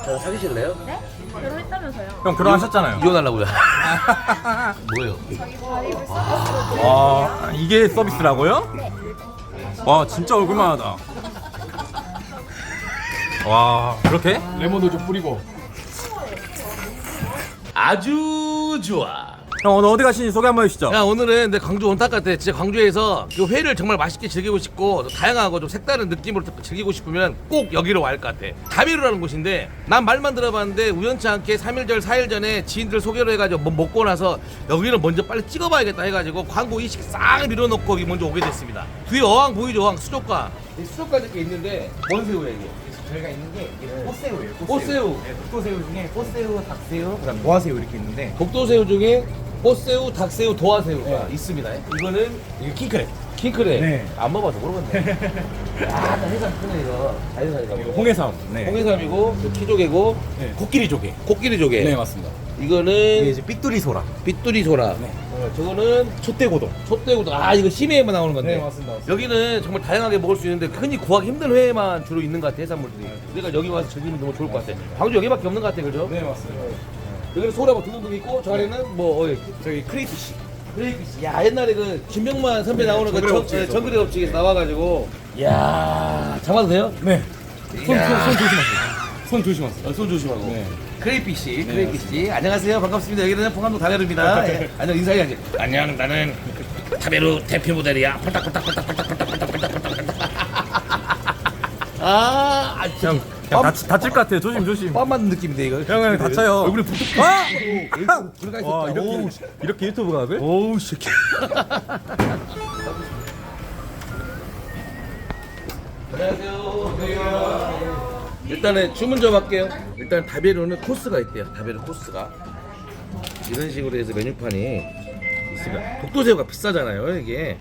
저 사귀실래요? 네? 결혼했다면서요? 형 결혼하셨잖아요. 이혼하려고요. 뭐예요? 서비스로 와 이게 서비스라고요? 네. 와 진짜 얼굴만 하다. 와 그렇게? 레몬도 좀 뿌리고 아주 좋아. 형 오늘 어디 가시는지 소개 한번 해주시죠. 야 오늘은 내 광주 온탁 같아. 진짜 광주에서 그 회를 정말 맛있게 즐기고 싶고 다양하고 좀 색다른 느낌으로 즐기고 싶으면 꼭 여기로 와야 할 것 같아. 다비루라는 곳인데 난 말만 들어봤는데 우연치 않게 3일절 4일 전에 지인들 소개로 해가지고 뭐 먹고 나서 여기를 먼저 빨리 찍어봐야겠다 해가지고 광고 이식 싹 밀어놓고 여기 먼저 오게 됐습니다. 뒤에 어항 보이죠? 어항 수족관. 이 수족관 이렇게 있는데 뭔 새우야 이게? 저희가 있는 게 이게 꽃새우예요 꽃새우. 네, 독도새우 중에 꽃새우, 닭새우, 그다음 모아새우 이렇게 있는데 독도새우 중에 꽃새우, 닭새우, 도화새우가 네. 있습니다. 이거는 이게 킹크랩 킹크랩. 네. 안 먹어봐서 모르겠네. 야, 나 해삼 크네 이거. 자연산이가. 이거 홍해삼 네. 홍해삼이고 그 키조개고 네. 코끼리 조개 코끼리 조개. 네 맞습니다 이거는 이게 이제 삐뚤이 소라 빗두리 소라. 네. 어, 저거는 촛대고동 촛대구도. 아 이거 심해에만 나오는 건데. 네 맞습니다. 여기는 정말 다양하게 먹을 수 있는데 흔히 구하기 힘든 회만 주로 있는 것 같아 해산물들이. 그러니까 여기 와서 즐기면 너무 좋을 것 같아. 광주 여기밖에 없는 것 같아 그죠? 네 맞습니다 여기는 소라고 둥둥둥 있고 저 아래는 뭐 어, 예, 저기 크레이피시. 크레이피시. 야 옛날에 그 김병만 선배 네, 나오는 그 정글의 정- 예, 업체에서. 네. 나와가지고. 야 잡아도세요? 네. 손, 손, 손 조심하세요. 손 조심하세요. 아, 손 조심하고. 네. 크레이피시. 네, 크레이피시. 안녕하세요. 반갑습니다. 여기는 봉암동 다베르입니다. 아, 예, 안녕 인사해야지. 안녕 나는 타베루 대표 모델이야. 팔딱팔딱팔딱팔딱팔딱팔딱. 아, 아, 형, 형 다치, 다칠 것 같아요. 조심 조심. 뻔 맞는 느낌인데, 이거. 형, 형 다쳐요. 얼굴이 부뚝 아! 들어가 있었다. 와 이렇게 이렇게 유튜브가 돼? 오우, 새끼. 안녕하세요. 일단은 주문 좀 할게요. 일단 다베루는 코스가 있대요. 다베루 코스가. 이런 식으로 해서 메뉴판이 있습니다. 독도새우가 비싸잖아요, 이게.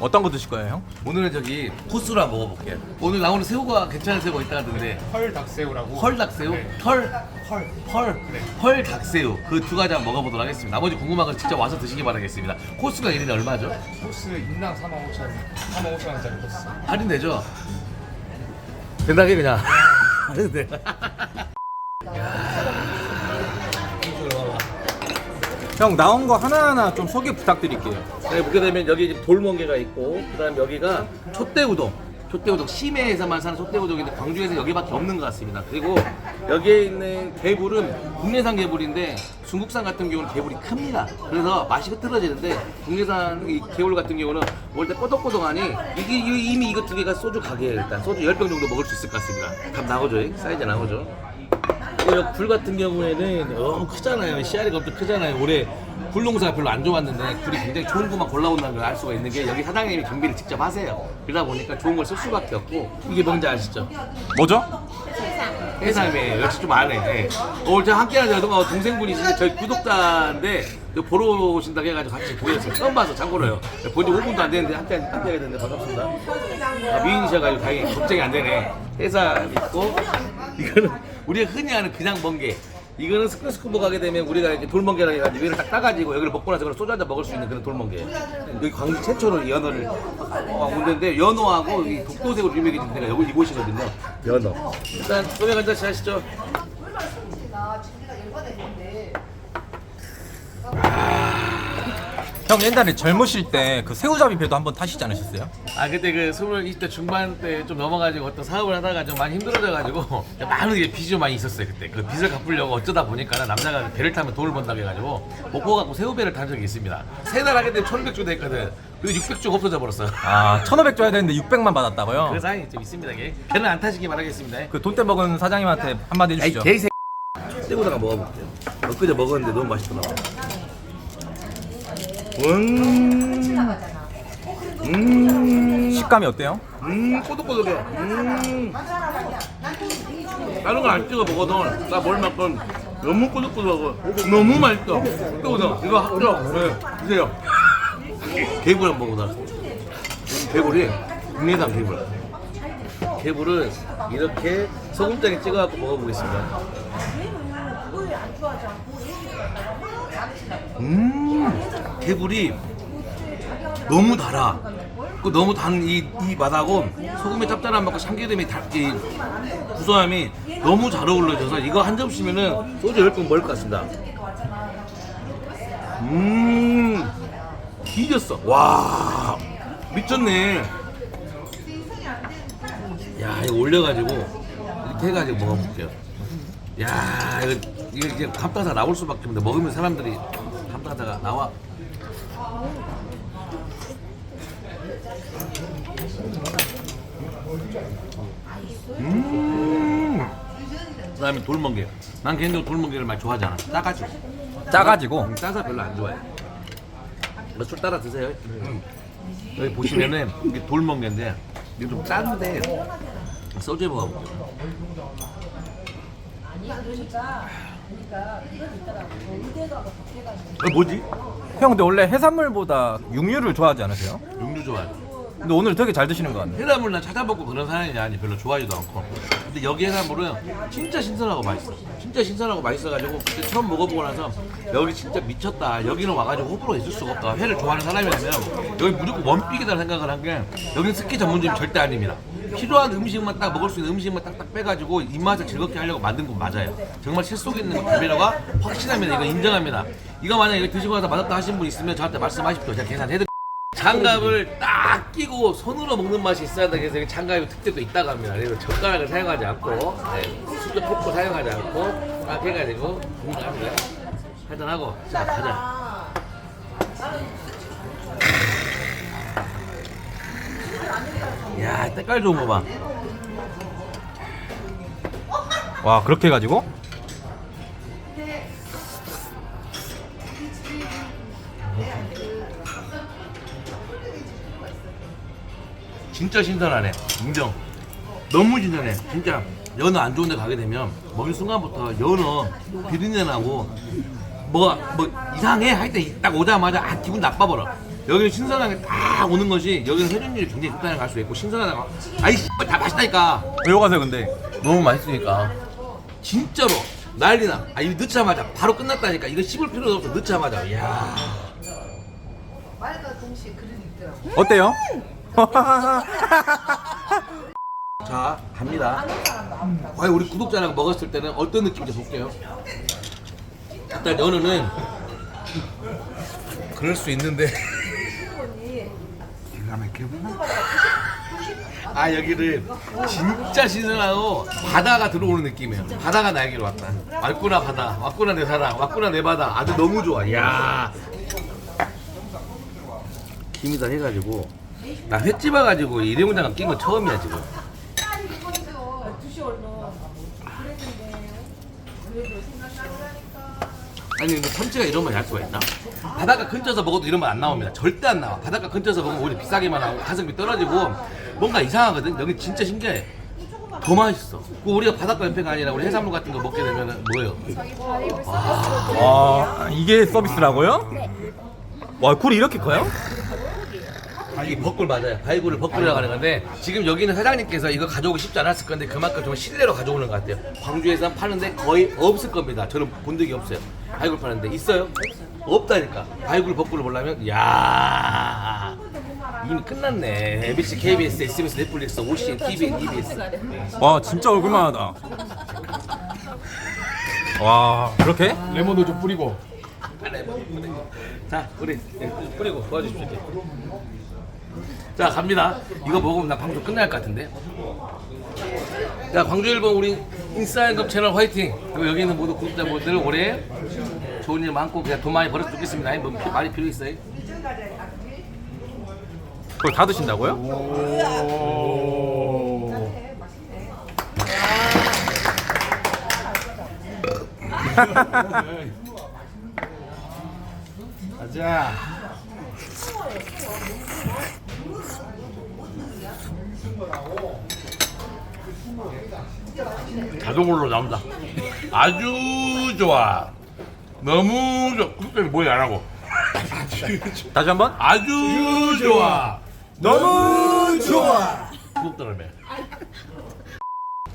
어떤 거 드실 거예요, 형? 오늘은 저기 코스로 한번 먹어볼게요. 오늘 나오는 새우가 괜찮은 새우가 있다던데 펄 닭새우라고 펄 닭새우, 네. 펄, 펄, 펄, 펄 닭새우 그 두 가지 한번 먹어보도록 하겠습니다. 나머지 궁금한 건 직접 와서 드시기 바라겠습니다. 코스가 1인에 얼마죠? 코스 인당 4만 5천 원 4만 5천 원짜리 코스 할인되죠? 된다게 그냥. 할인돼. 형 나온 거 하나하나 좀 소개 부탁드릴게요. 네, 보게 되면 여기 지금 돌멍게가 있고 그다음 여기가 촛대 우동. 촛대 우동 심해에서만 사는 촛대 우동인데 광주에서 여기밖에 없는 것 같습니다. 그리고 여기에 있는 개불은 국내산 개불인데 중국산 같은 경우는 개불이 큽니다. 그래서 맛이 흐트러지는데 국내산 이 개불 같은 경우는 먹을 때 꼬독꼬독하니 이게 이- 이미 이거 두 개가 소주 가게예요. 일단 소주 10병 정도 먹을 수 있을 것 같습니다. 값 나오죠? 사이즈 나오죠? 그리고 굴 같은 경우에는 너무 크잖아요. 씨알이가 엄청 크잖아요. 올해 굴 농사가 별로 안 좋았는데 굴이 굉장히 좋은 것만 골라온다는 걸 알 수가 있는 게 여기 사장님이 경비를 직접 하세요. 그러다 보니까 좋은 걸 쓸 수밖에 없고 이게 뭔지 아시죠? 뭐죠? 해삼이에요. 역시 좀 아네. 예. 오늘 저 함께하는 저 동생분이 있는데 저희 구독자인데 이거 보러 오신다고 해가지고 같이 보였어요. 처음 봐서 참고로요. 본지 5분도 안 됐는데 함께 함께하게 됐는데 반갑습니다. 아, 미인이셔가지고 다행히 걱정이 안 되네. 해삼 있고 이거는 우리가 흔히 아는 그냥 멍게. 이거는 스쿠스쿠버 가게 되면 우리가 이렇게 돌멍게라 해가지고 위를 딱 따가지고 여기를 먹고 나서 그걸 소주 한 잔 먹을 수 있는 그런 돌멍게. 여기 광주 최초로 이 연어를 어, 온 데인데 연어하고 이 독도새우로 유명해진 데가 여기 이곳이거든요. 연어. 일단 소맥 한잔 하시죠. 형 옛날에 젊으실 때 그 새우잡이 배도 한번 타시지 않으셨어요? 아 그때 그 20, 20대 중반 때 좀 넘어가지고 어떤 사업을 하다가 좀 많이 힘들어져가지고 많은 게 빚이 좀 많이 있었어요 그때. 그 빚을 갚으려고 어쩌다 보니까 남자가 배를 타면 돈을 번다고 해가지고 목포 갖고 새우배를 탄 적이 있습니다. 세 달 하게 되면 1600주 됐거든. 그리고 600주 없어져 버렸어 아 1,500 줘야 되는데 600만 받았다고요? 그 사이 좀 있습니다 이게. 배는 안 타시기 바라겠습니다. 그 돈 떼 먹은 사장님한테 한마디 해주시죠. 개새 떼고다가 먹어볼게요. 엊그제 먹었는데 너무 맛있더라고 음, 음, 식감이 어때요? 음, 꼬독꼬독해. 음. 다른 거 안 찍어 먹어도 나 먹을 만큼 너무 꼬독꼬독하고 너무 맛있어. 꼬독꼬독. 이거 합격. 네, 드세요. 개불 한번 먹어보자. 개불이 국내산 개불. 개불을 이렇게 소금장에 찍어갖고 먹어보겠습니다. 음, 개불이 너무 달아. 그 너무 단 이 이 맛하고 소금의 짭짤한 맛과 참기름의 달기 구수함이 너무 잘 어울려져서 이거 한 접시면은 소주 열병 먹을 것 같습니다. 음, 뒤졌어. 와, 미쳤네. 야, 이거 올려가지고 이렇게 해가지고 먹어볼게요. 야, 이거 이거 이제 감탄사 나올 수밖에 없는데 먹으면 사람들이 감탄사가 나와. 음. 그다음에 돌멍게. 난 개인적으로 돌멍게를 많이 좋아하잖아. 짜가지고. 짜가지고 음, 짜서 별로 안 좋아해. 이거 술 따라 드세요. 음. 여기 보시면은 이게 돌멍게인데 이게 좀 짠데 소주에 먹어볼게요. 어, 뭐지? 형 근데 원래 해산물보다 육류를 좋아하지 않으세요? 육류 좋아해. 근데 오늘 되게 잘 드시는 것 같네 해산물 난 찾아먹고 그런 사람이 아니 별로 좋아하지도 않고. 근데 여기 해산물은 진짜 신선하고 맛있어. 진짜 신선하고 맛있어가지고 그때 처음 먹어보고 나서 여기 진짜 미쳤다. 여기는 와가지고 호불호 있을 수가 없다. 회를 좋아하는 사람이라면 여기 무조건 원픽이다 생각을 한 게 여기는 스키 전문점이 절대 아닙니다. 필요한 음식만 딱 먹을 수 있는 음식만 딱딱 빼가지고 입맛을 즐겁게 하려고 만든 건 맞아요. 정말 채 속에 있는 감미료가 확실합니다. 이거 인정합니다. 이거 만약 이거 드시고 나서 맛없다 하신 분 있으면 저한테 말씀하십시오. 제가 계산해드릴게요 장갑을 딱 끼고 손으로 먹는 맛이 있어야 돼. 그래서 장갑의 특징도 있다고 합니다. 그래서 젓가락을 사용하지 않고 네, 수저 포크 사용하지 않고 딱 해가지고 공부합니다. 한잔하고 자 가자. 야 때깔 좋은 거 봐. 와 그렇게 해가지고? 진짜 신선하네. 인정. 너무 신선해. 진짜 연어 안 좋은 데 가게 되면 먹는 순간부터 연어 비린내 나고 뭐가 뭐 이상해 할 때 딱 오자마자 아 기분 나빠 버려. 여기는 신선하게 딱 오는 것이 여기는 회전율이 굉장히 좋다는 갈수 있고 신선하게 아이 씨, 다 맛있다니까. 왜 가세요 근데? 너무 맛있으니까 진짜로 난리나. 아 이거 넣자마자 바로 끝났다니까. 이거 씹을 필요도 없어. 넣자마자. 이야. 어때요? 자 갑니다. 과연 우리 구독자랑 먹었을 때는 어떤 느낌인지 볼게요. 일단 연어는 그럴 수 있는데 기가 막히구나. 아 여기를 진짜 신선하고 바다가 들어오는 느낌이에요. 바다가 나에게로 왔다. 왔구나 바다, 왔구나 내 사랑, 왔구나 내 바다. 아주 너무 좋아. 야 김이다 해가지고 나 횟집 와가지고 일회용장갑 낀 건 처음이야 지금. 아니 근데 참치가 이런 맛이 날 수가 있나? 바닷가 근처에서 먹어도 이런 맛 안 나옵니다. 절대 안 나와. 바닷가 근처에서 먹으면 오히려 비싸게만 하고 가성비 떨어지고 뭔가 이상하거든. 여기 진짜 신기해. 더 맛있어. 그 우리가 바닷가 옆에가 아니라 우리 해산물 같은 거 먹게 되면 뭐예요? 와 이게 서비스라고요? 와 굴이 이렇게 커요? 이게 버꿀 맞아요. 바이굴을 버꿀이라고 하는 건데 지금 여기는 사장님께서 이거 가져오고 싶지 않았을 건데 그만큼 좀 실내로 가져오는 것 같아요. 광주에서 파는데 거의 없을 겁니다. 저는 본 적이 없어요. 바이굴 파는데 있어요? 없다니까. 바이굴 버꿀을 보려면 야 이미 끝났네. MBC, KBS, SBS, 넷플릭스, OCN, TVN, EBS. 와 진짜 얼굴만 하다 와 그렇게? 레몬도 좀 뿌리고. 자, 우리 네, 뿌리고 도와주십시오. 자, 갑니다. 이거 먹으면 나 방송 끝날 것 같은데. 자, 광주 일본 우리 인싸연급 채널 화이팅. 그리고 여기 있는 모두 구독자분들 올해 좋은 일 많고 그냥 돈 많이 벌어서 좋겠습니다. 뭐 피- 말이 필요 있어요? 그걸 다 드신다고요? 가자. 자동으로 나온다. 아주 좋아. 너무 좋아. 구독자님 뭐안 하고. 다시 한번? 아주 좋아. 너무 좋아. 구독자라며.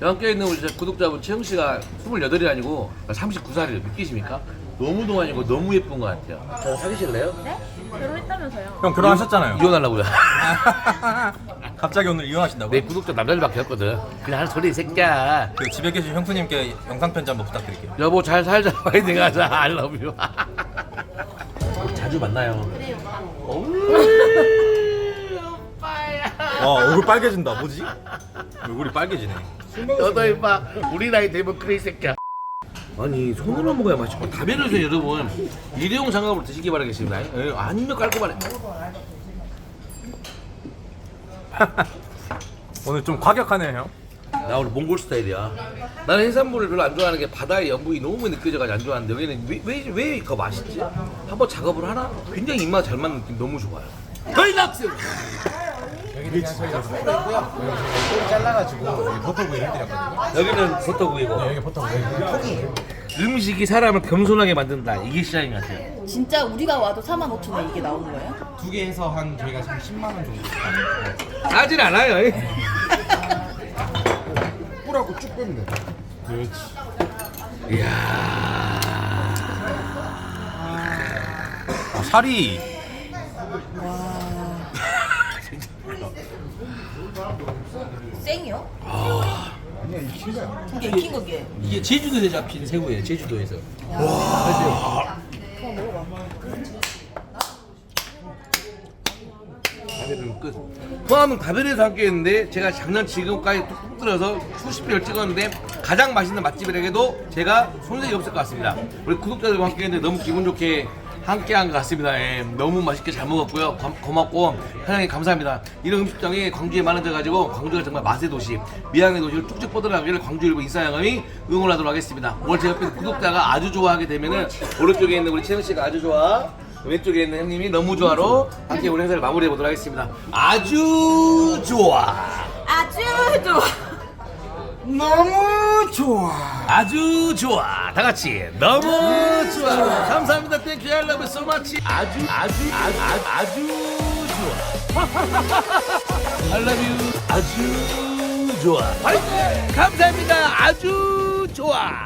함께 있는 우리 구독자분 채영 씨가 28이 아니고 39살이에요. 믿기십니까? 너무 동안이고 너무 예쁜 것 같아요. 저 사귀실래요? 네? 결혼했다면서요? 형 결혼하셨잖아요. 이혼하려고요. 갑자기 오늘 이혼하신다고요? 내 구독자 남자들밖에 없거든. 그냥 하는 소리 이 새끼야. 그 집에 계신 형수님께 영상 편지 한번 부탁드릴게요. 여보 잘 살자. 화이팅 하자. I love you. 자주 만나요. 네, 오빠. 와 얼굴 빨개진다. 뭐지? 얼굴이 빨개지네. 너도 임마 우리 나이 되면 그래 이 새끼야. 아니 손으로 먹어야 맛있고 다배로서 여러분 일회용 장갑으로 드시기 바라겠습니다. 예, 아니면 깔끔하네. 오늘 좀 과격하네요 형. 나 오늘 몽골 스타일이야. 나는 해산물을 별로 안 좋아하는 게 바다의 염분이 너무 느껴져가지고 안 좋아하는데 여기는 왜왜왜 더 맛있지? 한번 작업을 하나? 굉장히 입맛 잘 맞는 느낌 너무 좋아요. 거의 낙스. 저희가 소고기 있고요. 꼬리 잘라가지고 여기 버터구이 해드렸거든요. 여기는 버터구이고 여기 버터구이 통이에요. 음식이 사람을 겸손하게 만든다. 이게 시장인 것 같아요. 진짜 우리가 와도 4만 5천 원 이게 나오는 거예요? 두 개에서 한 저희가 한 10만 원 정도. 싸진 않아요. 뿌라고 쭉 빼면 돼. 그렇지. 이야. 아, 살이 생이요? 그냥 익힌 거야. 이게 익힌 거게. 이게 제주도에 잡힌 새우예요. 제주도에서. 다베르는 끝. 포함은 다베르에서 함께 했는데 제가 작년 지금까지 뚝뚝 들어서 수십 회를 찍었는데 가장 맛있는 맛집이라고도 제가 손색이 없을 것 같습니다. 우리 구독자들과 함께 했는데 너무 기분 좋게 함께한 것 같습니다. 예, 너무 맛있게 잘 먹었고요. 고, 고맙고 사장님 감사합니다. 이런 음식점이 광주에 많아져가지고 광주가 정말 맛의 도시, 미양의 도시를 쭉쭉 뻗어나가기를 광주일보 인싸양감이 응원하도록 하겠습니다. 오늘 제 옆에 구독자가 아주 좋아하게 되면은 오른쪽에 있는 우리 채영 씨가 아주 좋아. 왼쪽에 있는 형님이 너무 좋아로 함께 우리 행사를 마무리해 보도록 하겠습니다. 아주 좋아. 아주 좋아. 너무 좋아. 아주 좋아. 다 같이 너무 좋아. 감사합니다. Thank you. I love you so much. 아주 아주 아주 아주, 아주 좋아. I love you. 아주 좋아. 화이팅! 감사합니다. 아주 좋아.